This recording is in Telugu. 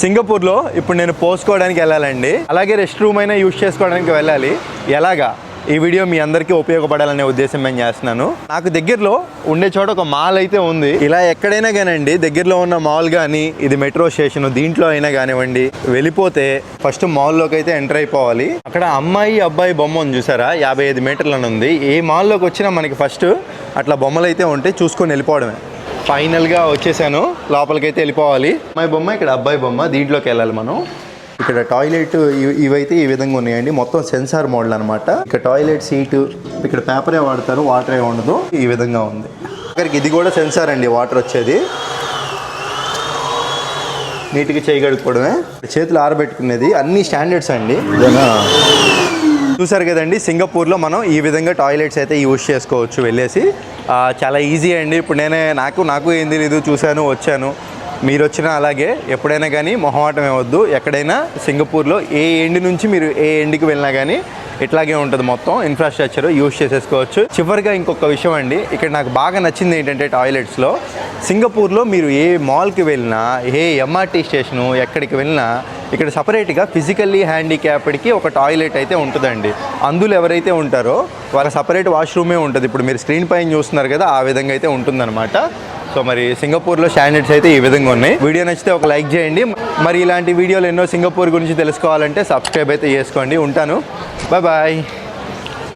సింగపూర్లో ఇప్పుడు నేను పోసుకోవడానికి వెళ్ళాలండి. అలాగే రెస్ట్ రూమ్ అయినా యూజ్ చేసుకోవడానికి వెళ్ళాలి. ఎలాగా? ఈ వీడియో మీ అందరికీ ఉపయోగపడాలనే ఉద్దేశం నేను చేస్తున్నాను. నాకు దగ్గరలో ఉండే చోట ఒక మాల్ అయితే ఉంది. ఇలా ఎక్కడైనా కానండి దగ్గరలో ఉన్న మాల్ కానీ ఇది మెట్రో స్టేషన్ దీంట్లో అయినా కానివ్వండి వెళ్ళిపోతే ఫస్ట్ మాల్లోకి అయితే ఎంటర్ అయిపోవాలి. అక్కడ అమ్మాయి అబ్బాయి బొమ్మ ఉంది చూసారా? యాభై ఐదు మీటర్లను ఉంది. ఏ మాల్లోకి వచ్చినా మనకి ఫస్ట్ అట్లా బొమ్మలు అయితే ఉంటే చూసుకొని వెళ్ళిపోవడమే. ఫైనల్గా వచ్చేసాను. లోపలికైతే వెళ్ళిపోవాలి. అమ్మాయి బొమ్మ ఇక్కడ అబ్బాయి బొమ్మ దీంట్లోకి వెళ్ళాలి మనం. ఇక్కడ టాయిలెట్ ఇవి- ఇవైతే ఈ విధంగా ఉన్నాయండి. మొత్తం సెన్సార్ మోడల్ అనమాట ఇక్కడ టాయిలెట్ సీటు ఇక్కడ పేపరే వాడతారు వాటర్ ఏ ఉండదు. ఈ విధంగా ఉంది. ఇక్కడికి ఇది కూడా సెన్సార్ అండి వాటర్ వచ్చేది. నీట్గా చేయగడుకోవడమే చేతులు ఆరబెట్టుకునేది. అన్ని స్టాండర్డ్స్ అండి. చూసారు కదండి సింగపూర్లో మనం ఈ విధంగా టాయిలెట్స్ అయితే యూజ్ చేసుకోవచ్చు వెళ్ళేసి. చాలా ఈజీ అండి. ఇప్పుడు నేనే నాకు నాకు ఏం తెలియదు చూశాను వచ్చాను. మీరు వచ్చినా అలాగే ఎప్పుడైనా కానీ మొహమాటం ఇవ్వద్దు ఎక్కడైనా సింగపూర్లో ఏ ఎండి నుంచి మీరు ఏ ఎండికి వెళ్ళినా కానీ ఇట్లాగే ఉంటుంది మొత్తం. ఇన్ఫ్రాస్ట్రక్చర్ యూజ్ చేసేసుకోవచ్చు. చివరిగా ఇంకొక విషయం అండి. ఇక్కడ నాకు బాగా నచ్చింది ఏంటంటే టాయిలెట్స్లో సింగపూర్లో మీరు ఏ మాల్కి వెళ్ళినా ఏ ఎంఆర్టీ స్టేషను ఎక్కడికి వెళ్ళినా ఇక్కడ సపరేట్గా ఫిజికల్లీ హ్యాండిక్యాప్డ్కి ఒక టాయిలెట్ అయితే ఉంటుందండి. అందులో ఎవరైతే ఉంటారో వాళ్ళ సపరేట్ వాష్రూమే ఉంటుంది. ఇప్పుడు మీరు స్క్రీన్ పైన చూస్తున్నారు కదా ఆ విధంగా అయితే ఉంటుందన్నమాట. సో మరి సింగపూర్లో స్టాండర్డ్స్ అయితే ఈ విధంగా ఉన్నాయి. వీడియో నచ్చితే ఒక లైక్ చేయండి. మరి ఇలాంటి వీడియోలు ఎన్నో సింగపూర్ గురించి తెలుసుకోవాలంటే సబ్స్క్రైబ్ అయితే చేసుకోండి. ఉంటాను. 拜拜。